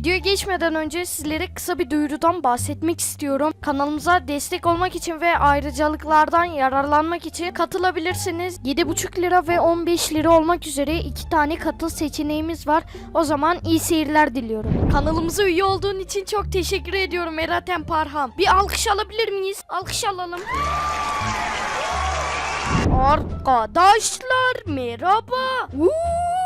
Videoya geçmeden önce sizlere kısa bir duyurudan bahsetmek istiyorum. Kanalımıza destek olmak için ve ayrıcalıklardan yararlanmak için katılabilirsiniz. 7,5 lira ve 15 lira olmak üzere iki tane katıl seçeneğimiz var. O zaman iyi seyirler diliyorum. Kanalımıza üye olduğun için çok teşekkür ediyorum Eratem Parham. Bir alkış alabilir miyiz? Alkış alalım. Arkadaşlar merhaba. Woo!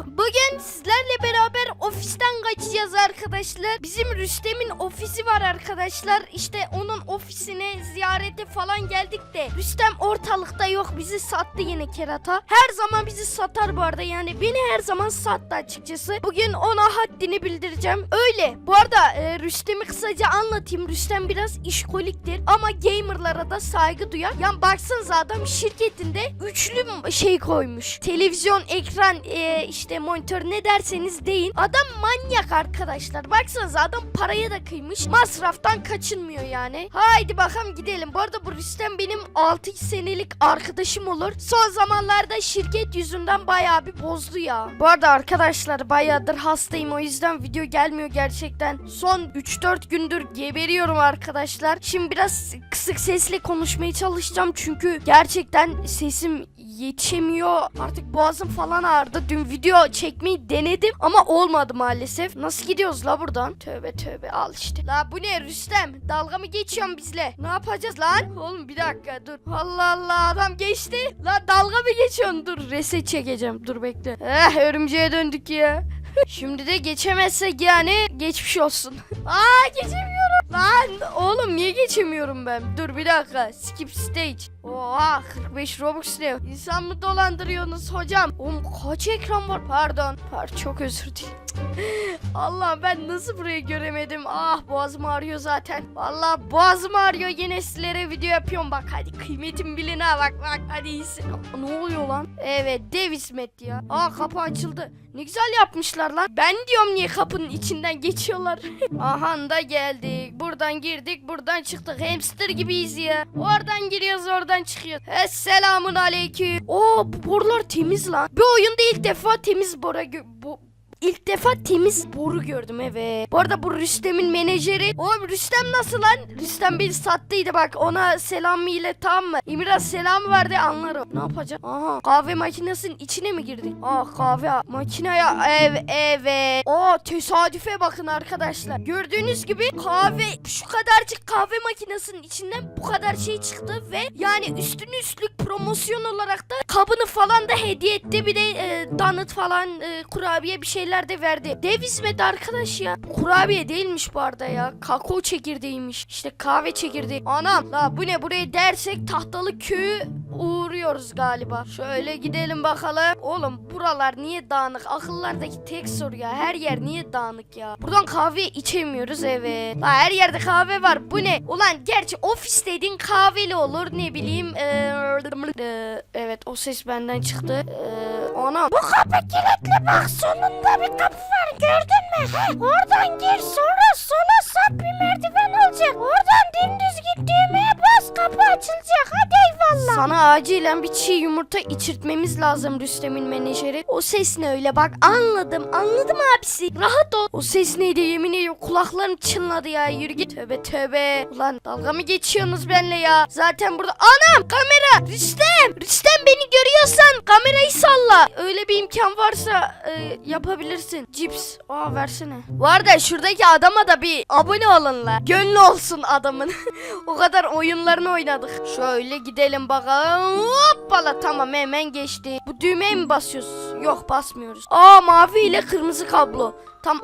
Bugün sizlerle beraber ofisten kaçacağız arkadaşlar. Bizim Rüstem'in ofisi var arkadaşlar. İşte onun ofisine ziyarete falan geldik de Rüstem ortalıkta yok. Bizi sattı yine kerata. Her zaman bizi satar bu arada yani beni her zaman sattı açıkçası. Bugün ona haddini bildireceğim. Öyle. Bu arada e, Rüstem'i kısaca anlatayım. Rüstem biraz işkoliktir ama gamerlara da saygı duyar. Yani baksanıza adam şirketinde üçlü şey koymuş. Televizyon, ekran, e, işte monitör ne derseniz deyin. Adam manyak arkadaşlar. Baksanıza adam paraya da kıymış. Masraftan kaçınmıyor yani. Haydi bakalım gidelim. Bu arada bu Rüstem benim 6 senelik arkadaşım olur. Son zamanlarda şirket yüzünden bayağı bir bozdu ya. Bu arada arkadaşlar bayağıdır hastayım o yüzden video gelmiyor gerçekten. Son 3-4 gündür geberiyorum arkadaşlar. Şimdi biraz kısık sesle konuşmaya çalışacağım çünkü gerçekten sesim yetişemiyor. Artık boğazım falan ağrıdı. Dün video çekmeyi denedim ama olmadı maalesef. Nasıl gidiyoruz la buradan? Tövbe tövbe al işte. La bu ne Rüstem? Dalga mı geçiyorsun bizle? Ne yapacağız lan? Oğlum bir dakika dur. Allah Allah adam geçti. La dalga mı geçiyorsun? Dur reset çekeceğim. Dur bekle. Eh örümceğe döndük ya. Şimdi de geçemezsek yani geçmiş olsun. Aa geçemiyorum. Lan oğlum niye geçemiyorum ben? Dur bir dakika. Skip stage. Oha 45 Robux ne? İnsan mı dolandırıyorsunuz hocam? Oğlum kaç ekran var? Pardon. Par çok özür dilerim. Allah ben nasıl burayı göremedim? Ah boğazım ağrıyor zaten. Vallahi boğazım ağrıyor. Yine sizlere video yapıyorum. Bak hadi kıymetim bilin ha bak bak hadi iyisin. Ne oluyor lan? Evet dev hizmet ya. Aa kapı açıldı. Ne güzel yapmışlar lan. Ben diyorum niye kapının içinden geçiyorlar. Aha da geldik. Buradan girdik buradan çıktık. Hamster gibiyiz ya. Oradan giriyoruz oradan çıkıyoruz. Esselamun aleyküm. Oo bu borular temiz lan. Bir oyunda ilk defa temiz bora bu İlk defa temiz boru gördüm evet. Bu arada bu Rüstem'in menajeri. Oğlum Rüstem nasıl lan? Rüstem beni sattıydı bak ona selam ile tamam mı? İmraz selam verdi anlarım. Ne yapacağım? Aha kahve makinesinin içine mi girdi? Ah kahve makineye ev evet. O tesadüfe bakın arkadaşlar. Gördüğünüz gibi kahve şu kadarcık kahve makinesinin içinden bu kadar şey çıktı ve yani üstüne üstlük promosyon olarak da kabını falan da hediye etti. Bir de e, donut falan e, kurabiye bir şeyler de verdi. Dev hizmet arkadaş ya. Kurabiye değilmiş bu arada ya. Kakao çekirdeğiymiş. İşte kahve çekirdeği. Anam la bu ne burayı dersek tahtalı köyü uğruyoruz galiba. Şöyle gidelim bakalım. Oğlum buralar niye dağınık? Akıllardaki tek soru ya. Her yer niye dağınık ya? Buradan kahve içemiyoruz evet. La her yerde kahve var. Bu ne? Ulan gerçi ofisteydin kahveli olur ne bileyim. Ee, evet o ses benden çıktı. Ee, anam. Bu kapı kilitli bak sonunda bir kapı var gördün mü? Ha, Oradan gir sonra sola sap bir merdiven olacak. Oradan dümdüz git düğmeye bas kapı açılacak. Hadi eyvallah. Sana acilen bir çiğ yumurta içirtmemiz lazım Rüstem'in menajeri. O ses ne öyle bak anladım anladım abisi. Rahat ol. O ses neydi yemin ediyorum kulaklarım çınladı ya yürü git. Tövbe tövbe. Ulan dalga mı geçiyorsunuz benimle ya? Zaten burada anam kamera Rüstem. Rüstem beni görüyorsan kamerayı salla. Öyle bir imkan varsa e, yapabilirsin. Cips. Aa versene. Bu arada şuradaki adama da bir abone olun la. Gönlü olsun adamın. o kadar oyunlarını oynadık. Şöyle gidelim bakalım. Hoppala tamam hemen geçti. Bu düğmeye mi basıyoruz? Yok basmıyoruz. Aa mavi ile kırmızı kablo. Tam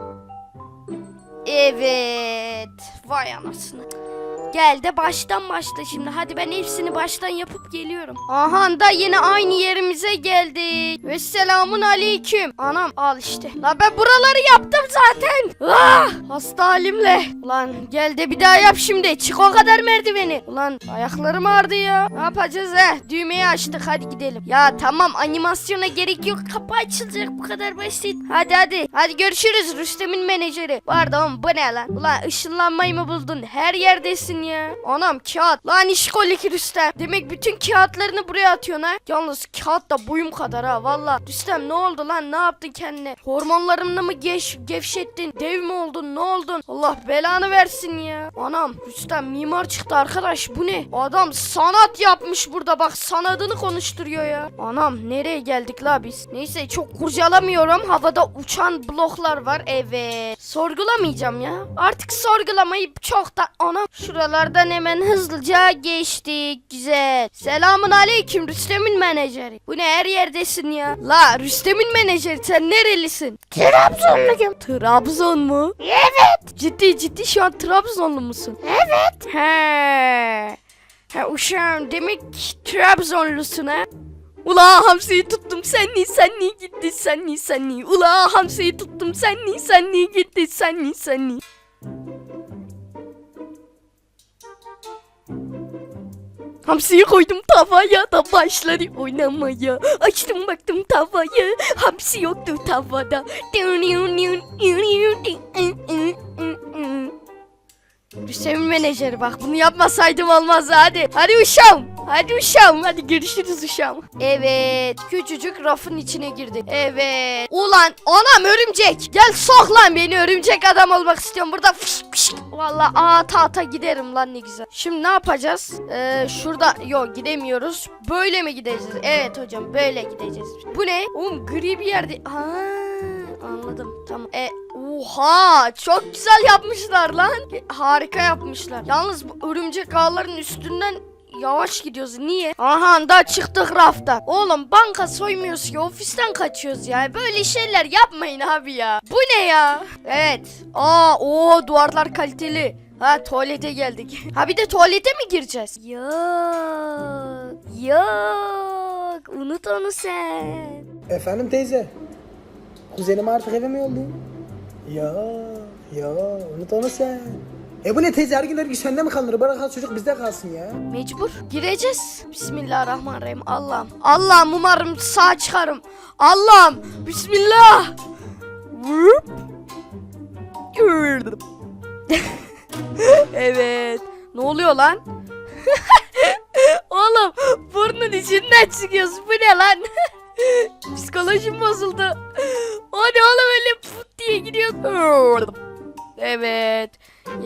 Evet. Vay anasını. Gel de baştan başla şimdi. Hadi ben hepsini baştan yapıp geliyorum. Aha da yine aynı yerimize geldik. Ve selamun aleyküm. Anam al işte. La ben buraları yaptım zaten. Ah, hasta halimle. Ulan gel de bir daha yap şimdi. Çık o kadar merdiveni. Ulan ayaklarım ağrıdı ya. Ne yapacağız he? Düğmeyi açtık hadi gidelim. Ya tamam animasyona gerek yok. Kapı açılacak bu kadar basit. Hadi hadi. Hadi görüşürüz Rüstem'in menajeri. Pardon bu ne lan? Ulan ışınlanmayı mı buldun? Her yerdesin neredesin ya? Anam kağıt. Lan işkolik Rüstem. Demek bütün kağıtlarını buraya atıyorsun ha. Yalnız kağıt da boyum kadar ha valla. Rüstem ne oldu lan ne yaptın kendine? Hormonlarını mı geç, gevşettin? Dev mi oldun ne oldun? Allah belanı versin ya. Anam Rüstem mimar çıktı arkadaş bu ne? Adam sanat yapmış burada bak sanatını konuşturuyor ya. Anam nereye geldik la biz? Neyse çok kurcalamıyorum. Havada uçan bloklar var. Evet. Sorgulamayacağım ya. Artık sorgulamayıp çok da anam. Şuralardan hemen hızlıca geçtik. Güzel. Selamun aleyküm Rüstem'in menajeri. Bu ne her yerdesin ya? La Rüstem'in menajeri sen nerelisin? Trabzonluyum. Trabzon mu? Evet. Ciddi ciddi şu an Trabzonlu musun? Evet. He. Ha uşağım demek Trabzonlusun ha? Ula hamsiyi tuttum sen niye sen niye gittin sen niye sen niye Ula hamsiyi tuttum sen niye sen niye gittin sen niye sen niye Hamsiyi koydum tavaya da başladı oynamaya. Açtım baktım tavaya. Hamsi yoktu tavada. Hüseyin menajeri bak bunu yapmasaydım olmaz hadi. Hadi uşağım. Hadi uşağım. Hadi görüşürüz uşağım. Evet. Küçücük rafın içine girdik. Evet. Ulan anam örümcek. Gel sok lan beni örümcek adam olmak istiyorum. Burada fış fış. Valla ata ata giderim lan ne güzel. Şimdi ne yapacağız? Ee, şurada yok gidemiyoruz. Böyle mi gideceğiz? Evet hocam böyle gideceğiz. Bu ne? Oğlum gri bir yerde. Ha, anladım. Tamam. E, oha çok güzel yapmışlar lan. Harika yapmışlar. Yalnız bu örümcek ağların üstünden Yavaş gidiyoruz. Niye? Aha da çıktık rafta. Oğlum banka soymuyoruz ki ofisten kaçıyoruz ya. Böyle şeyler yapmayın abi ya. Bu ne ya? Evet. Aa o duvarlar kaliteli. Ha tuvalete geldik. Ha bir de tuvalete mi gireceğiz? Yok. Yok. Unut onu sen. Efendim teyze. Kuzenim artık eve mi yollayayım? Ya ya unut onu sen. E bu ne teyze her gün her gün sende mi kalır? Bırak al çocuk bizde kalsın ya. Mecbur. Gireceğiz. Bismillahirrahmanirrahim. Allah'ım. Allah'ım umarım sağ çıkarım. Allah'ım. Bismillah. Vup. Gördüm. evet. Ne oluyor lan? Oğlum burnun içinden çıkıyoruz. Bu ne lan? Psikolojim bozuldu. O ne oğlum öyle put diye gidiyor. Evet.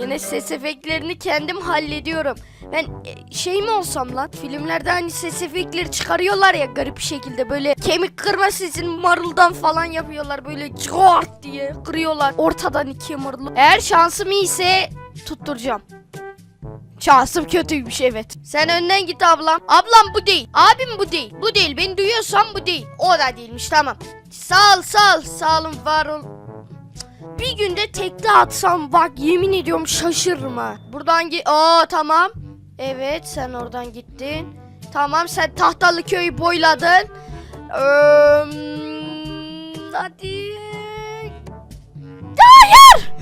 Yine ses efektlerini kendim hallediyorum. Ben e, şey mi olsam lan? Filmlerde hani ses efektleri çıkarıyorlar ya garip bir şekilde böyle kemik kırma sesini maruldan falan yapıyorlar böyle cart diye kırıyorlar ortadan ikiye marulu. Eğer şansım iyiyse tutturacağım. Şansım kötüymüş evet. Sen önden git ablam. Ablam bu değil. Abim bu değil. Bu değil. Beni duyuyorsan bu değil. O da değilmiş tamam. Sağ ol sağ ol. Sağ olun var ol. Bir günde tekte atsam bak yemin ediyorum şaşırırım ha. Buradan git. Aa tamam. Evet sen oradan gittin. Tamam sen tahtalı köyü boyladın. Ee, hadi. Hayır.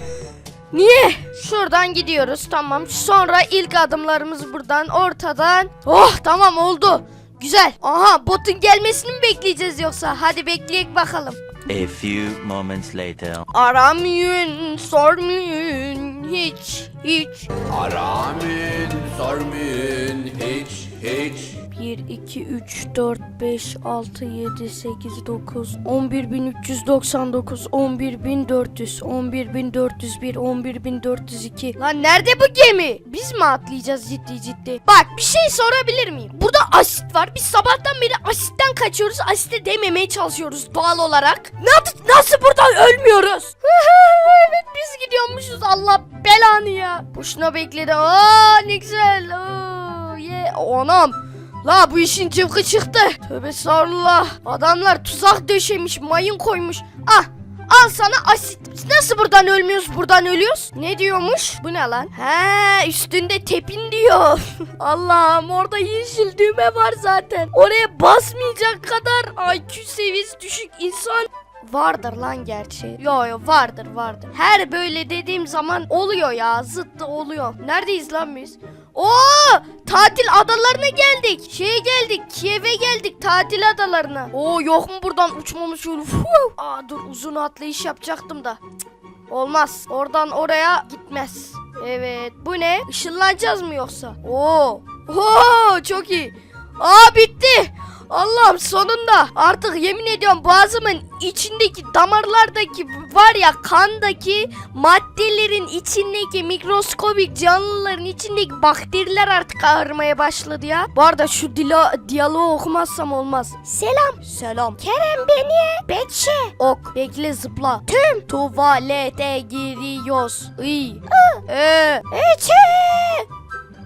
Niye? Şuradan gidiyoruz tamam. Sonra ilk adımlarımız buradan ortadan. Oh tamam oldu. Güzel. Aha botun gelmesini mi bekleyeceğiz yoksa? Hadi bekleyek bakalım. A few moments later. Aramıyorsun, sormuyorsun hiç, hiç. Aramın, sormayın hiç, hiç. 1, 2, 3, 4, 5, 6, 7, 8, 9, 11.399, 11.400, 11.401, 11.402. Lan nerede bu gemi? Biz mi atlayacağız ciddi ciddi? Bak bir şey sorabilir miyim? Burada asit var. Biz sabahtan beri asitten kaçıyoruz. Asite dememeye çalışıyoruz doğal olarak. Nasıl, nasıl buradan ölmüyoruz? evet biz gidiyormuşuz Allah belanı ya. Boşuna bekledim. Aa ne güzel. Oo, yeah. Anam. La bu işin cıvkı çıktı. Tövbe estağfurullah. Adamlar tuzak döşemiş, mayın koymuş. Ah Al sana asit. Biz nasıl buradan ölmüyoruz buradan ölüyoruz? Ne diyormuş? Bu ne lan? He üstünde tepin diyor. Allah'ım orada yeşil düğme var zaten. Oraya basmayacak kadar IQ seviyesi düşük insan Vardır lan gerçi. Yo yo vardır vardır. Her böyle dediğim zaman oluyor ya. Zıttı oluyor. Neredeyiz lan biz? Oo! Tatil adalarına geldik. Şeye geldik. Kiev'e geldik tatil adalarına. Oo yok mu buradan uçmamız şöyle. Fuh! Aa dur uzun atlayış yapacaktım da. Cık, Olmaz. Oradan oraya gitmez. Evet. Bu ne? Işınlanacağız mı yoksa? Oo. Oo çok iyi. Aa bitti. Allah'ım sonunda artık yemin ediyorum boğazımın içindeki damarlardaki var ya kandaki maddelerin içindeki mikroskobik canlıların içindeki bakteriler artık ağrımaya başladı ya. Bu arada şu dila, diyaloğu okumazsam olmaz. Selam. Selam. Kerem beni. Betşe. Ok. Bekle zıpla. Tüm. Tuvalete giriyoruz. İyi. Ee. Eçe.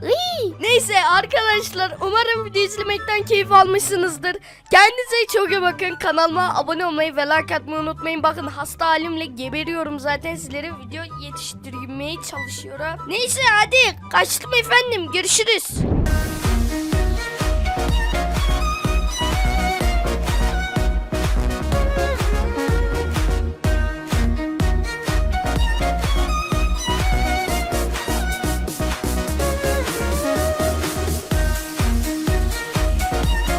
Iy. Neyse arkadaşlar umarım video izlemekten keyif almışsınızdır. Kendinize çok iyi bakın. Kanalıma abone olmayı ve like atmayı unutmayın. Bakın hasta halimle geberiyorum zaten sizlere video yetiştirmeye çalışıyorum. Neyse hadi kaçtım efendim görüşürüz.